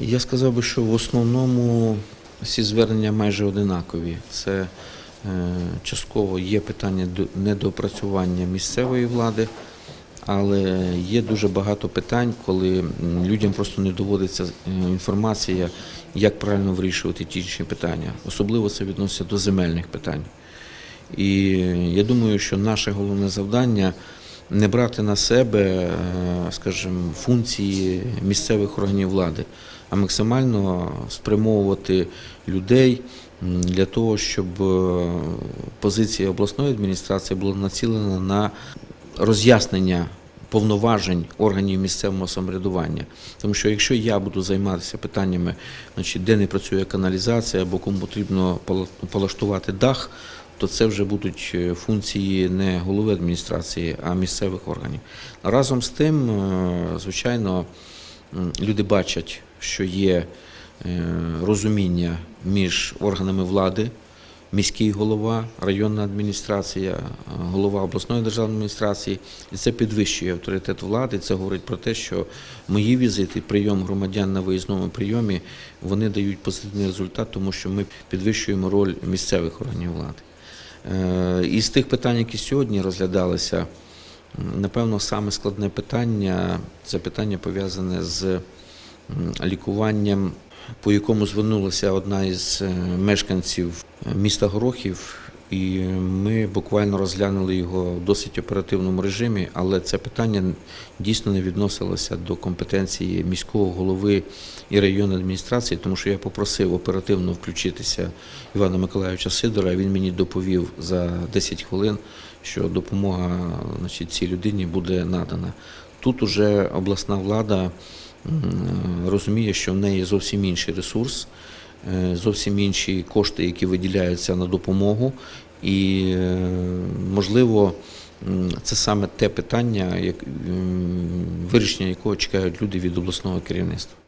Я сказав би, що в основному всі звернення майже одинакові. Це е, частково є питання до- недоопрацювання місцевої влади, але є дуже багато питань, коли людям просто не доводиться е, інформація, як правильно вирішувати ті інші питання. Особливо це відноситься до земельних питань. І я думаю, що наше головне завдання не брати на себе, е, скажімо, функції місцевих органів влади, а максимально спрямовувати людей для того, щоб е, позиція обласної адміністрації була націлена на роз'яснення повноважень органів місцевого самоврядування. Тому що якщо я буду займатися питаннями, значить, де не працює каналізація або кому потрібно полаштувати дах, то це вже будуть е, функції не голови адміністрації, а місцевих органів. Разом з тим, е, звичайно, люди бачать, що є е, розуміння між органами влади, міський голова, районна адміністрація, голова обласної державної адміністрації, і це підвищує авторитет влади. Це говорить про те, що мої візити, прийом громадян на виїзному прийомі, вони дають позитивний результат, тому що ми підвищуємо роль місцевих органів влади. Е, Із тих питань, які сьогодні розглядалися, напевно, саме складне питання це питання пов'язане з лікуванням, по якому звернулася одна із е, мешканців е, міста Горохів. І ми буквально розглянули його в досить оперативному режимі, але це питання дійсно не відносилося до компетенції міського голови і районної адміністрації, тому що я попросив оперативно включитися Івана Миколайовича Сидора. Він мені доповів за 10 хвилин, що допомога значить, цій людині буде надана. Тут уже обласна влада розуміє, що в неї зовсім інший ресурс, зовсім інші кошти, які виділяються на допомогу. І, е, можливо, це саме те питання, як, вирішення якого чекають люди від обласного керівництва.